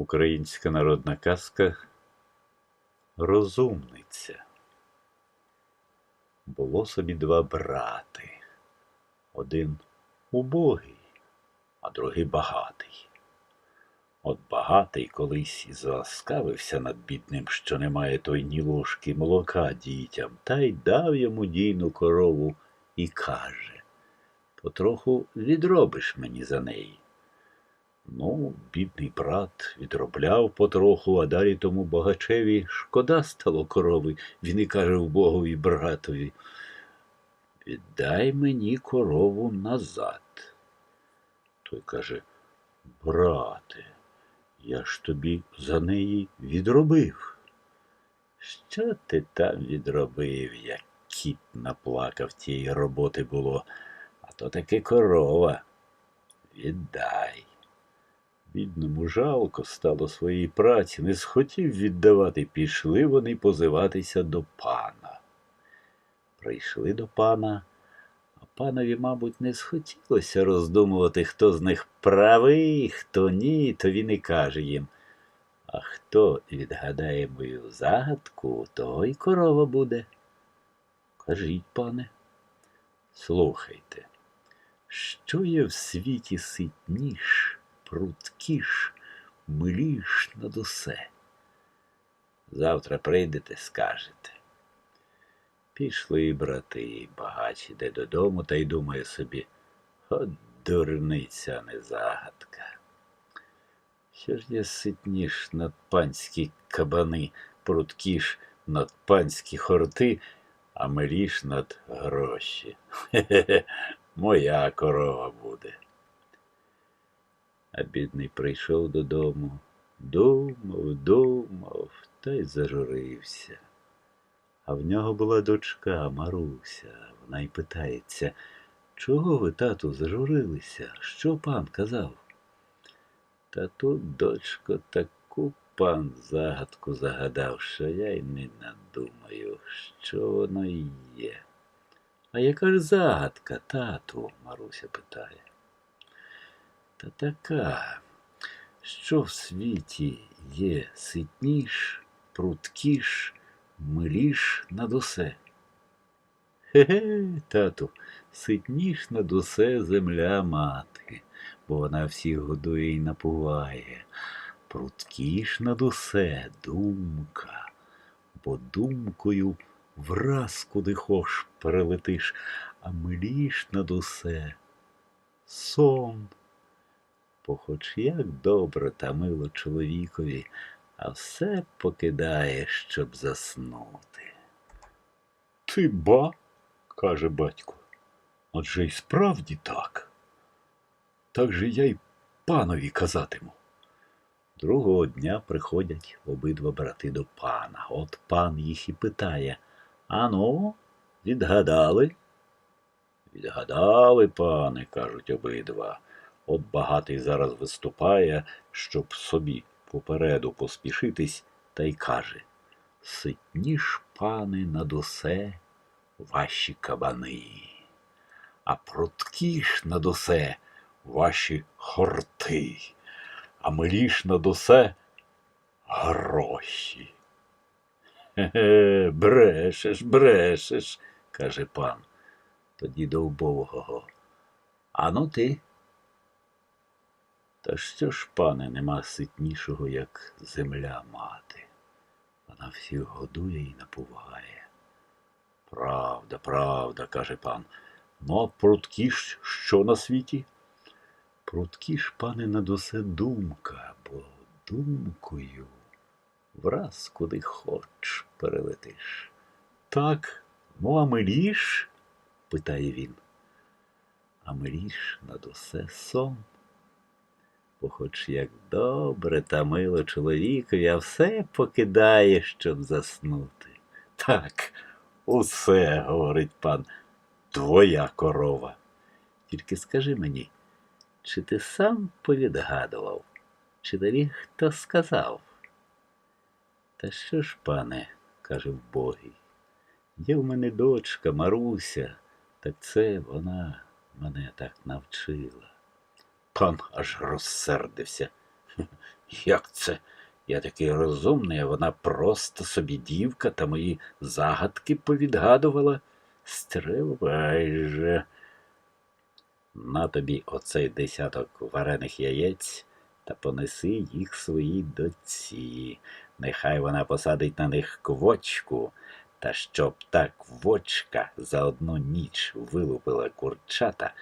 Українська народна казка Розумниця. Було собі два брати. Один убогий, а другий багатий. От багатий колись і заласкавився над бідним, що немає той ні ложки молока дітям, та й дав йому дійну корову і каже Потроху відробиш мені за неї. Ну, бідний брат відробляв потроху, а далі тому богачеві шкода стало корови. Він і каже вбогові братові, віддай мені корову назад. Той каже, брате, я ж тобі за неї відробив. Що ти там відробив, як кіт наплакав тієї роботи було, а то таки корова. Віддай. Бідному жалко стало своєї праці, не схотів віддавати, пішли вони позиватися до пана. Прийшли до пана, а панові, мабуть, не схотілося роздумувати, хто з них правий, хто ні, то він і каже їм. А хто відгадає мою загадку, того й корова буде. Кажіть, пане, слухайте, що є в світі ситніш? Пруткіш, миліш над усе. Завтра прийдете, скажете. Пішли брати, багач іде додому та й думає собі, от дурниця не загадка. Що ж є ситніш над панські кабани, пруткіш над панські хорти, а миліш над гроші. Хе-хе, моя корова буде. А бідний прийшов додому, думав, думав та й зажурився. А в нього була дочка Маруся. Вона й питається, чого ви, тату, зажурилися? Що пан казав? Та тут, дочко, таку пан загадку загадав, що я й не надумаю, що воно є. А яка ж загадка, тату? Маруся питає. Та така, що в світі є ситніш, пруткіш, миліш над усе. Ге-ге, тату, ситніш над усе земля мати, бо вона всіх годує і напуває. Пруткіш над усе думка, бо думкою враз куди хош перелетиш, а миліш над усе сон. Бо хоч як добре та мило чоловікові, а все покидає, щоб заснути. Ти ба, каже батько, адже й справді так. Так же я й панові казатиму. Другого дня приходять обидва брати до пана. От пан їх і питає Ану, відгадали? Відгадали, пане, кажуть обидва. От багатий зараз виступає, щоб собі попереду поспішитись, та й каже Ситніш, пане, над усе ваші кабани, а пруткіш над усе ваші хорти, а миліш над усе гроші. Хе-хе, брешеш, брешеш, каже пан. Тоді до убогого. Ану ти. Та що ж, пане, нема ситнішого, як земля мати. Вона всіх годує і напуває. Правда, правда, каже пан. Ну, а пруткі ж що на світі? Пруткі ж, пане, над усе думка, бо думкою враз куди хоч перелетиш. Так, ну а миліш? питає він. А миліш над усе сон хоч як добре та мило чоловікові, а все покидає, щоб заснути. Так, усе, говорить пан, твоя корова. Тільки скажи мені, чи ти сам повідгадував, чи тобі хто сказав? Та що ж, пане, каже вбогий, є в мене дочка Маруся, так це вона мене так навчила. Пан аж розсердився. Як це? Я такий розумний, а вона просто собі дівка та мої загадки повідгадувала. Стривай же. На тобі оцей десяток варених яєць та понеси їх своїй дочці. Нехай вона посадить на них квочку, та щоб та квочка за одну ніч вилупила курчата,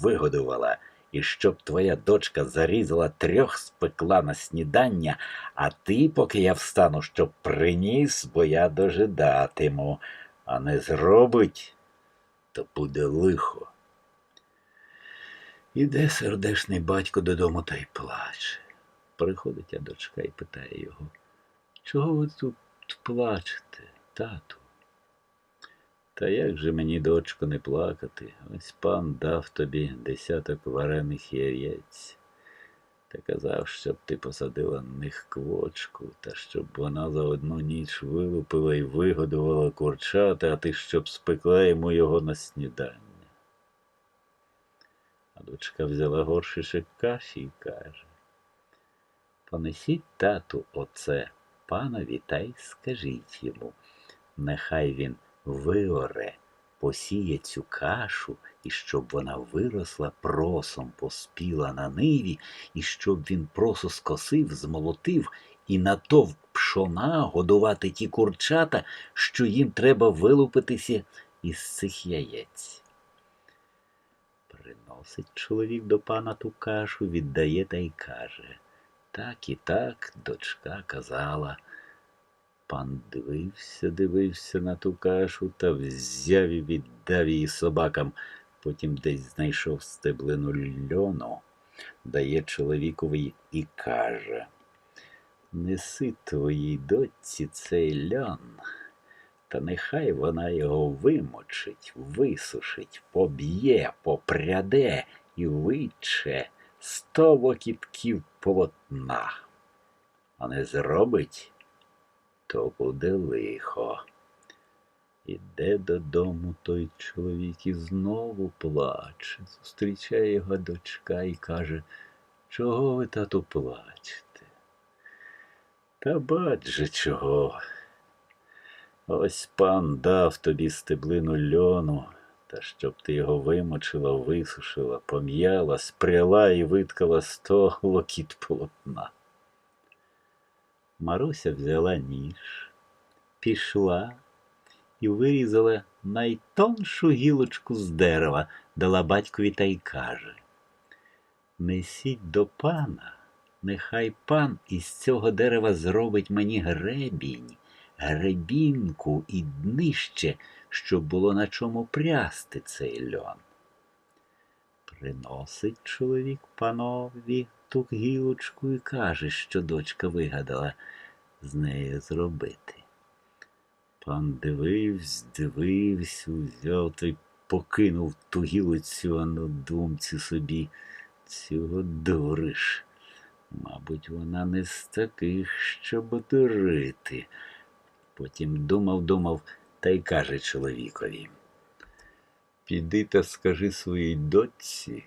вигодувала, і щоб твоя дочка зарізала трьох спекла на снідання, а ти, поки я встану, щоб приніс, бо я дожидатиму, а не зробить, то буде лихо. Іде сердешний батько додому та й плаче. Приходить я дочка і питає його, чого ви тут плачете, тату? Та як же мені, дочко, не плакати? Ось пан дав тобі десяток варених яєць. Та казав, щоб ти посадила на них квочку, та щоб вона за одну ніч вилупила і вигодувала курчата, а ти щоб спекла йому його на снідання. А дочка взяла горшишек каші і каже Понесіть тату оце панові та й скажіть йому, нехай він виоре, посіє цю кашу, і щоб вона виросла просом, поспіла на ниві, і щоб він просо скосив, змолотив і натовп пшона годувати ті курчата, що їм треба вилупитися із цих яєць. Приносить чоловік до пана ту кашу, віддає та й каже. Так і так дочка казала. Пан дивився, дивився на ту кашу та взяв і віддав її собакам. Потім десь знайшов стеблину льону, дає чоловікові і каже Неси твоїй дочці цей льон, та нехай вона його вимочить, висушить, поб'є, попряде і виче сто вокітків полотна. А не зробить, то буде лихо. Іде додому той чоловік і знову плаче. Зустрічає його дочка і каже, чого ви, тату, плачете? Та бач же чого. Ось пан дав тобі стеблину льону, та щоб ти його вимочила, висушила, пом'яла, спряла і виткала сто локіт полотна. Маруся взяла ніж, пішла і вирізала найтоншу гілочку з дерева, дала батькові та й каже Несіть до пана, нехай пан із цього дерева зробить мені гребінь, гребінку і днище, щоб було на чому прясти цей льон. Приносить чоловік панові ту гілочку і каже, що дочка вигадала з нею зробити. Пан дивився, дивився, взяв та й покинув ту гілицю, а на думці собі цього дуриш. Мабуть, вона не з таких, щоб дурити. Потім думав, думав та й каже чоловікові. Піди та скажи своїй дочці,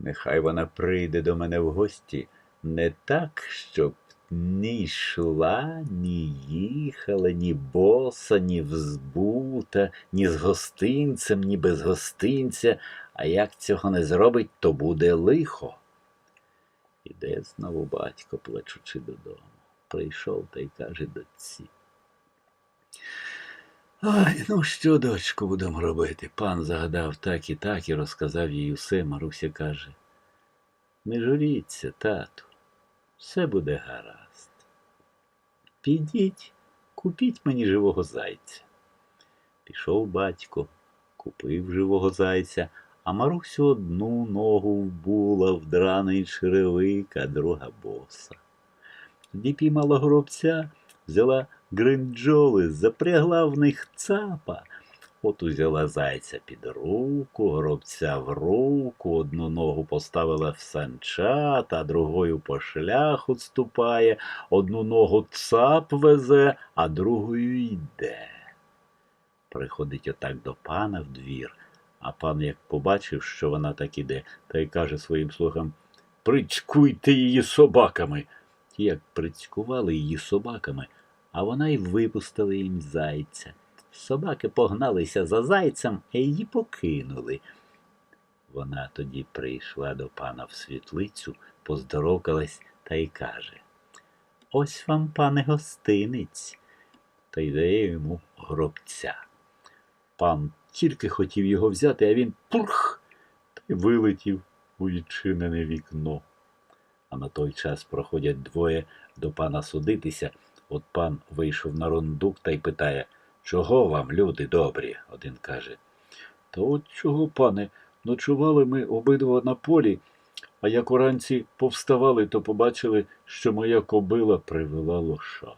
нехай вона прийде до мене в гості не так, щоб ні йшла, ні їхала, ні боса, ні взбута, ні з гостинцем, ні без гостинця, а як цього не зробить, то буде лихо. Іде знову батько, плачучи додому. Прийшов та й каже дочці. Ай, ну що, дочко, будемо робити? Пан загадав так і так і розказав їй усе. Маруся каже. Не журіться, тату, все буде гаразд. Підіть, купіть мені живого зайця. Пішов батько, купив живого зайця, а Марусю одну ногу вбула в драний черевик, а друга боса. Тоді піймала горобця, взяла гринджоли, запрягла в них цапа. От узяла зайця під руку, горобця в руку, одну ногу поставила в санчат, а другою по шляху ступає, одну ногу цап везе, а другою йде. Приходить отак до пана в двір, а пан, як побачив, що вона так іде, та й каже своїм слугам Причкуйте її собаками. ті як прицькували її собаками, а вона й випустила їм зайця. Собаки погналися за зайцем, а її покинули. Вона тоді прийшла до пана в світлицю, поздоровкалась та й каже Ось вам, пане гостинець, та й дає йому гробця. Пан тільки хотів його взяти, а він пурх та й вилетів у відчинене вікно. А на той час проходять двоє до пана судитися. От пан вийшов на рундук та й питає, чого вам, люди добрі? Один каже. Та от чого, пане, ночували ми обидва на полі, а як уранці повставали, то побачили, що моя кобила привела лоша.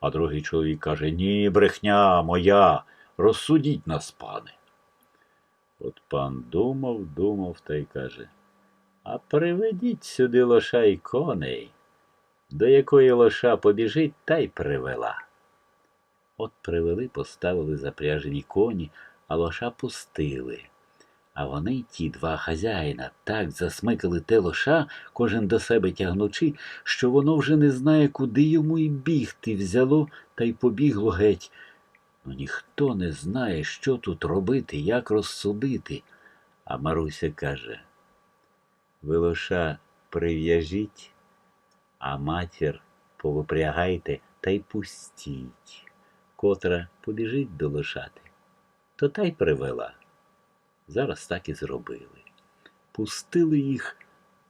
А другий чоловік каже, ні, брехня моя, розсудіть нас, пане. От пан думав, думав та й каже, а приведіть сюди лоша й коней, до якої лоша побіжить, та й привела. От привели, поставили запряжені коні, а лоша пустили. А вони, ті два хазяїна, так засмикали те лоша, кожен до себе тягнучи, що воно вже не знає, куди йому й бігти взяло та й побігло геть. Ну ніхто не знає, що тут робити, як розсудити. А Маруся каже ви лоша прив'яжіть, а матір повипрягайте та й пустіть. Котра побіжить до лошати, то та й привела. Зараз так і зробили. Пустили їх,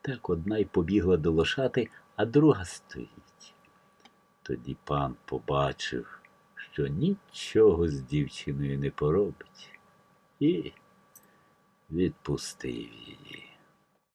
так одна й побігла до лошати, а друга стоїть. Тоді пан побачив, що нічого з дівчиною не поробить, і відпустив її.